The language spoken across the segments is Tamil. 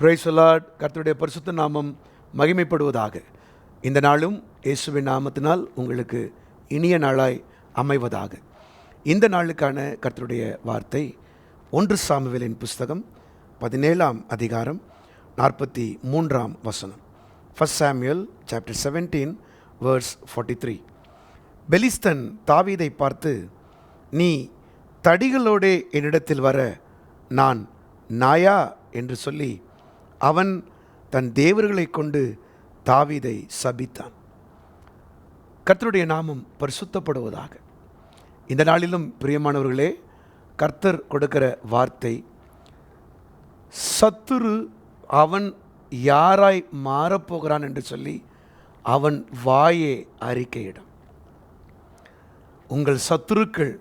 பிரைஸ் கர்த்தருடைய பரிசுத்த நாமம் மகிமைப்படுவதாக. இந்த நாளும் இயேசுவின் நாமத்தினால் உங்களுக்கு இனிய நாளாய் அமைவதாக. இந்த நாளுக்கான கர்த்தருடைய வார்த்தை ஒன்று சாமுவேலின் புஸ்தகம் பதினேழாம் அதிகாரம் நாற்பத்தி மூன்றாம் வசனம். First Samuel chapter seventeen verse forty three பெலிஸ்தன் தாவீதை பார்த்து நீ தடிகளோடே என்னிடத்தில் வர நான் நாயா? என்று சொல்லி அவன் தன் தேவர்களை கொண்டு தாவீதை சபித்தான். கர்த்தருடைய நாமம் பரிசுத்தப்படுவதாக. இந்த நாளிலும் பிரியமானவர்களே கர்த்தர் கொடுக்கிற வார்த்தை சத்துரு அவன் யாராய் மாறப்போகிறான் என்று சொல்லி அவன் வாயே அறிக்கையிடும். உங்கள் சத்துருக்கள்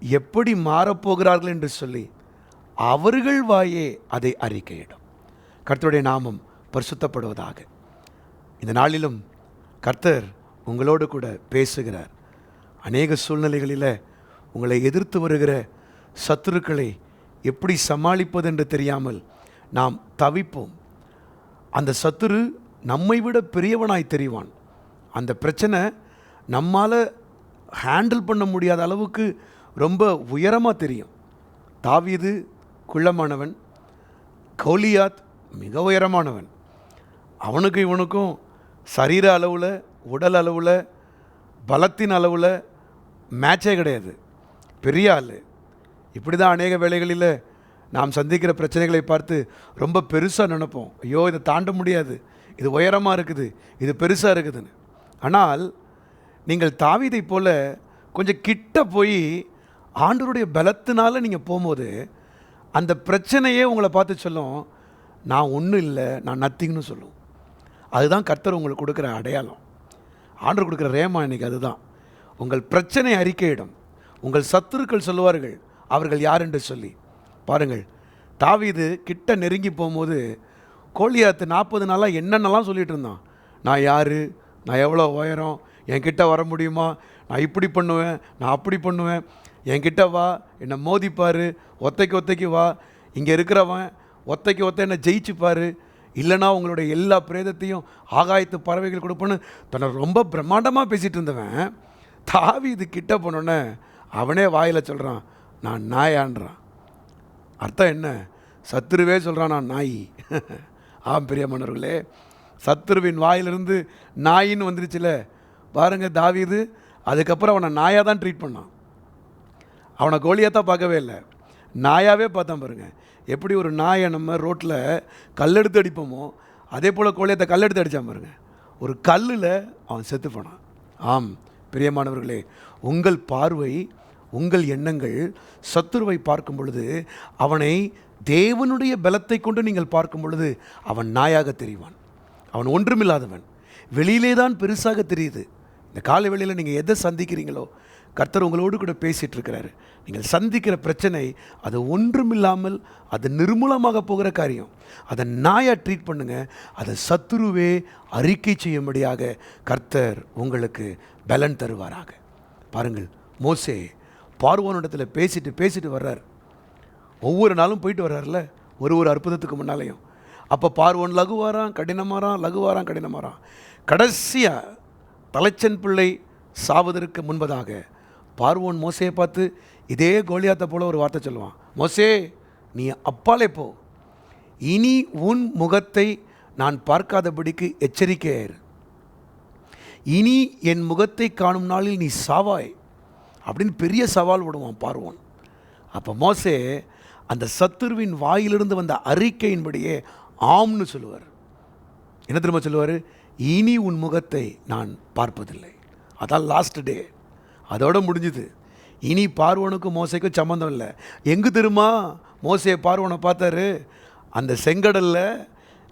எப்படி மாறப்போகிறார்கள் என்று சொல்லி அவர்கள் வாயே அதை அறிக்கையிடும். கர்த்தருடைய நாமம் பரிசுத்தப்படுவதாக. இந்த நாளிலும் கர்த்தர் உங்களோடு கூட பேசுகிறார். அநேக சூழ்நிலைகளில் உங்களை எதிர்த்து வருகிற சத்துருக்களை எப்படி சமாளிப்பது என்று தெரியாமல் நாம் தவிப்போம். அந்த சத்துரு நம்மை விட பெரியவனாய் தெரிவான். அந்த பிரச்சனை நம்மால் ஹேண்டில் பண்ண முடியாத அளவுக்கு ரொம்ப உயரமாக தெரியும். தாவியது குள்ளமானவன் கோலியாத் மிக உயரமானவன். அவனுக்கு இவனுக்கும் சரீர அளவில் உடல் அளவில் பலத்தின் அளவில் மேட்சே கிடையாது. பெரிய ஆள். இப்படி தான் அநேக வேலைகளில் நாம் சந்திக்கிற பிரச்சனைகளை பார்த்து ரொம்ப பெருசாக நினைப்போம். ஐயோ இதை தாண்ட முடியாது. இது உயரமாக இருக்குது. இது பெருசாக இருக்குதுன்னு. ஆனால் நீங்கள் தாவீதை போல் கொஞ்சம் கிட்ட போய் ஆண்டவருடைய பலத்தினால நீங்கள் போகும்போது அந்த பிரச்சனையே உங்களை பார்த்து சொல்லும். நான் ஒன்றும் இல்லை நான் நத்திங்னு சொல்லுவோம். அதுதான் கர்த்தர் உங்களுக்கு கொடுக்குற அடையாளம். ஆண்டர் கொடுக்குற ரேமா இன்னைக்கு அதுதான். உங்கள் பிரச்சனை அறிக்கையிடும். உங்கள் சத்துருக்கள் சொல்லுவார்கள் அவர்கள் யார் என்று சொல்லி. பாருங்கள் தாவீது கிட்ட நெருங்கி போகும்போது கோழியாத்து நாற்பது நாளாக என்னென்னலாம் சொல்லிகிட்டு இருந்தான். நான் யார்? நான் எவ்வளோ உயரம்? என்கிட்ட வர முடியுமா? நான் இப்படி பண்ணுவேன் நான் அப்படி பண்ணுவேன். என்கிட்ட வா என்னை மோதிப்பார். ஒத்தைக்கு ஒத்தைக்கு வா. இங்கே இருக்கிறவன் ஒத்தைக்கு ஒத்த என்னை ஜெயிச்சுப்பார். இல்லைனா உங்களுடைய எல்லா பிரேதத்தையும் ஆகாயத்து பறவைகள் கொடுப்பேன்னு தன்னை ரொம்ப பிரம்மாண்டமாக பேசிகிட்டு இருந்தவன். தாவி இது கிட்ட போனோன்னே அவனே வாயில் சொல்கிறான் நான் நாயான்றான். அர்த்தம் என்ன? சத்துருவே சொல்கிறான் நான் நாய். ஆம் மன்னர்களே சத்துருவின் வாயிலிருந்து நாயின்னு வந்துருச்சுல. பாருங்க தாவிது அதுக்கப்புறம் அவனை நாயாக தான் ட்ரீட் பண்ணான். அவனை கோழியாக பார்க்கவே இல்லை. நாயாகவே பார்த்தான் பாருங்கள் எப்படி ஒரு நாயை நம்ம ரோட்டில் கல்லெடுத்து அடிப்போமோ அதே போல் கோழியத்தை கல்லெடுத்து அடித்தான் பாருங்கள் ஒரு கல்லில் அவன் செத்து போனான். ஆம் பிரியமானவர்களே உங்கள் பார்வை உங்கள் எண்ணங்கள் சத்துருவை பார்க்கும் பொழுது அவனை தேவனுடைய பலத்தை கொண்டு நீங்கள் பார்க்கும் பொழுது அவன் நாயாக தெரிவான். அவன் ஒன்றுமில்லாதவன். வெளியிலே தான் பெருசாக தெரியுது. இந்த காலை வெளியில் நீங்கள் எதை சந்திக்கிறீங்களோ கர்த்தர் உங்களோடு கூட பேசிகிட்டு இருக்கிறாரு நீங்கள் சந்திக்கிற பிரச்சனை அது ஒன்றுமில்லாமல் அது நிர்மூலமாக போகிற காரியம். அதை நாயாக ட்ரீட் பண்ணுங்கள் அதை சத்துருவே அறிக்கை செய்யும்படியாக கர்த்தர் உங்களுக்கு பலன் தருவாராக. பாருங்கள் மோசே பார்வோனிடத்தில் பேசிட்டு பேசிட்டு வர்றார். ஒவ்வொரு நாளும் போயிட்டு வர்றார்ல ஒரு ஒரு அற்புதத்துக்கு முன்னாலேயும். அப்போ பார்வோன் லகுவாரான் கடினமாறான் லகுவாரான் கடினமாறான் கடைசியாக தலைச்சன் பிள்ளை சாவதற்கு முன்பதாக பார்வோன் மோசையை பார்த்து இதே கோலியாத்தை போல ஒரு வார்த்தை சொல்லுவான். மோசே நீ அப்பாலே போ. இனி உன் முகத்தை நான் பார்க்காதபடிக்கு எச்சரிக்கையாயிரு இனி என் முகத்தை காணும் நாளில் நீ சாவாய். அப்படின்னு பெரிய சவால் விடுவான் பார்வோன். அப்போ மோசே அந்த சத்துருவின் வாயிலிருந்து வந்த அறிக்கையின்படியே ஆம்னு சொல்லுவார். என்ன திரும்ப சொல்லுவார்? இனி உன் முகத்தை நான் பார்ப்பதில்லை. அதான் லாஸ்ட் டே அதோடு முடிஞ்சுது. இனி பார்வனுக்கும் மோசைக்கும் சம்மந்தம் இல்லை. எங்கு தெரியுமா? மோசையை பார்வனை பார்த்தாரு. அந்த செங்கடலில்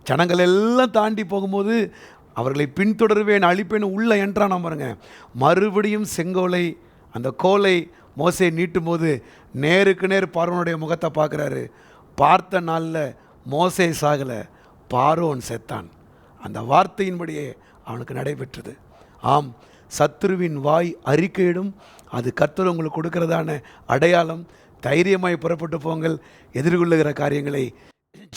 ஜனங்கள் எல்லாம் தாண்டி போகும்போது அவர்களை பின்தொடருவேன் அழிப்பேன் உள்ளே என்றான் பாருங்க. மறுபடியும் செங்கோலை அந்த கோலை மோசையை நீட்டும் போது நேருக்கு நேர் பார்வனுடைய முகத்தை பார்க்குறாரு. பார்த்த நாளில் மோசை சாகலை பார்வன் செத்தான். அந்த வார்த்தையின்படியே அவனுக்கு நடைபெற்றது. ஆம் சத்துருவின் வாய் அறிக்கையிடும் அது கர்த்தர் உங்களுக்கு கொடுக்கிறதான அடையாளம். தைரியமாய் புறப்பட்டு போங்கள். எதிர்கொள்ளுகிற காரியங்களை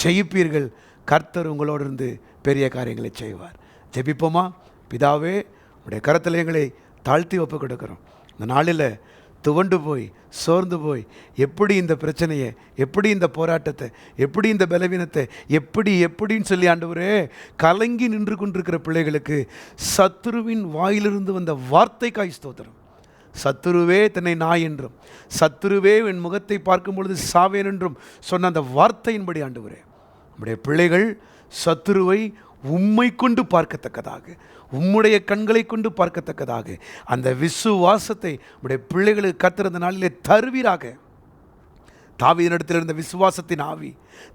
ஜெயிப்பீர்கள். கர்த்தர் உங்களோடு இருந்து பெரிய காரியங்களை செய்வார். ஜெபிப்போமா? பிதாவே உடைய கரத்தில் எங்களை தாழ்த்தி ஒப்பு கொடுக்குறோம் இந்த நாளில் துவண்டு போய் சோர்ந்து போய் எப்படி இந்த பிரச்சனையை எப்படி இந்த போராட்டத்தை எப்படி இந்த பலவீனத்தை எப்படி எப்படின்னு சொல்லி ஆண்டவரே கலங்கி நின்று கொண்டிருக்கிற பிள்ளைகளுக்கு சத்துருவின் வாயிலிருந்து வந்த வார்த்தைக்காய் ஸ்தோத்திரம். சத்துருவே தன்னை நாய் என்றும் சத்துருவே என் முகத்தை பார்க்கும் பொழுது சாவேன் என்றும் சொன்ன அந்த வார்த்தையின்படி ஆண்டவரே. நம்முடைய பிள்ளைகள் சத்துருவை உம்மை கொண்டு பார்க்கத்தக்கதாக உம்முடைய கண்களை கொண்டு பார்க்கத்தக்கதாக அந்த விசுவாசத்தை உடைய பிள்ளைகளுக்கு கத்திருந்த நாளிலே தருவீராக. தாவீதினிடத்தில் இருந்த விசுவாசத்தின் ஆவி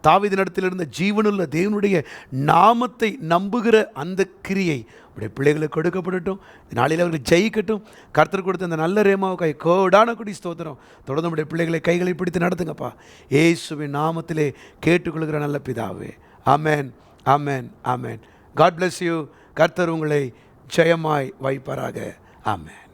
தாவிதனிடத்தில் இருந்த ஜீவனுள்ள தேவனுடைய நாமத்தை நம்புகிற அந்த கிரியை உடைய பிள்ளைகளுக்கு கொடுக்கப்படட்டும். நாளையில் நாளில் அவர்கள் ஜெயிக்கட்டும். கர்த்தர் கொடுத்த அந்த நல்ல ரேமாவுக்காய் கோடான குடி ஸ்தோத்திரம். தொடர்ந்து உடைய பிள்ளைகளை கைகளை பிடித்து நடத்துங்கப்பா. ஏசுவின் நாமத்திலே கேட்டுக்கொள்கிற நல்ல பிதாவே. Amen. Amen amen. God bless you கர்த்தர் உங்களை ஜெயமாய் வைப்பாராக. ஆமேன்.